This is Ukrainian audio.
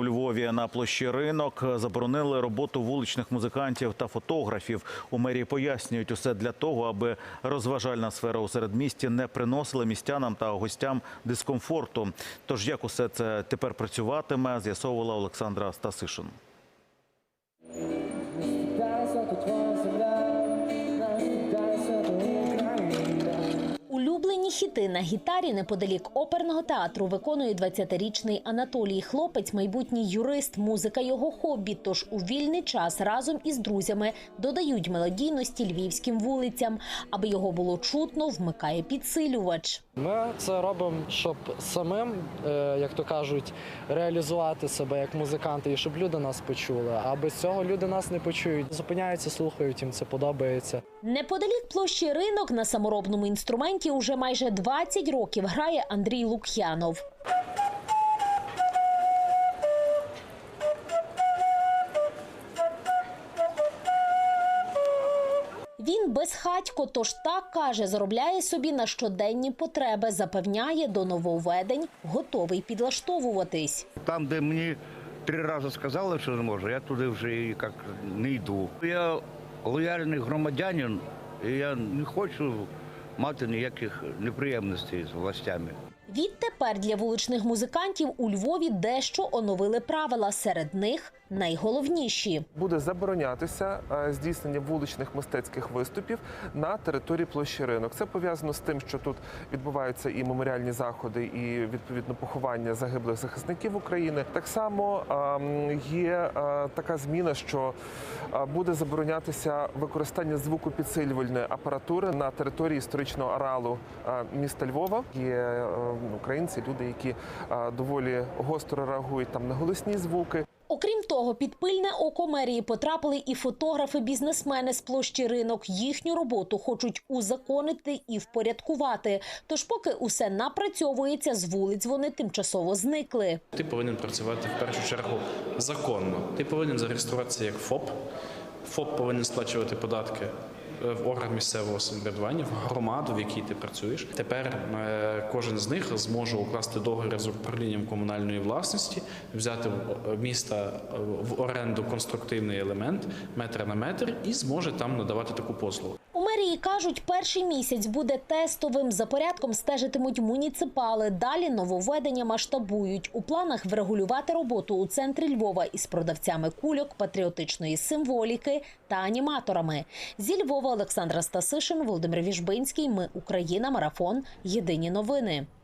У Львові на площі ринок заборонили роботу вуличних музикантів та фотографів. У мерії пояснюють усе для того, аби розважальна сфера у середмісті не приносила містянам та гостям дискомфорту. Тож як усе це тепер працюватиме, з'ясовувала Олександра Стасишин. Хіти на гітарі неподалік оперного театру виконує 20-річний Анатолій. Хлопець, майбутній юрист, музика його хобі. Тож у вільний час разом із друзями додають мелодійності львівським вулицям. Аби його було чутно, вмикає підсилювач. Ми це робимо, щоб самим, е, як то кажуть, реалізувати себе як музиканти і щоб люди нас почули. А без цього люди нас не почують. Зупиняються, слухають, їм це подобається. Неподалік площі ринок на саморобному інструменті уже майже 20 років грає Андрій Лук'янов. Він безхатько, тож так каже, заробляє собі на щоденні потреби, запевняє до нововведень, готовий підлаштовуватись. Там, де мені три рази сказали, що не можу, я туди вже як не йду. Я лояльний громадянин, і я не хочу мати ніяких неприємностей з властями. Відтепер для вуличних музикантів у Львові дещо оновили правила. Серед них найголовніші. буде заборонятися е, здійснення вуличних мистецьких виступів на території площі ринок. Це пов'язано з тим, що тут відбуваються і меморіальні заходи, і відповідно поховання загиблих захисників України. Так само ем, є е, така зміна, що е, буде заборонятися використання звукопідсилювальної апаратури на території історичного ареалу е, міста Львова. Є українці, люди, які е, доволі гостро реагують там на голосні звуки. Окрім того, під пильне око мерії потрапили і фотографи-бізнесмени з площі ринок. Їхню роботу хочуть узаконити і впорядкувати. Тож, поки усе напрацьовується, з вулиць вони тимчасово зникли. Ти повинен працювати в першу чергу законно. Ти повинен зареєструватися як ФОП. ФОП повинен сплачувати податки в орган місцевого самоврядування, в громаду, в якій ти працюєш. Тепер е, кожен з них зможе укласти договір з управлінням комунальної власності, взяти в- міста е, в оренду конструктивний елемент метр на метр і зможе там надавати таку послугу. У мерії кажуть, перший місяць буде тестовим. За порядком стежитимуть муніципали. Далі нововведення масштабують. У планах врегулювати роботу у центрі Львова із продавцями кульок, патріотичної символіки та аніматорами. Зі Львова Олександра Стасишин, Володимир Віжбинський. Ми Україна. Марафон. Єдині новини.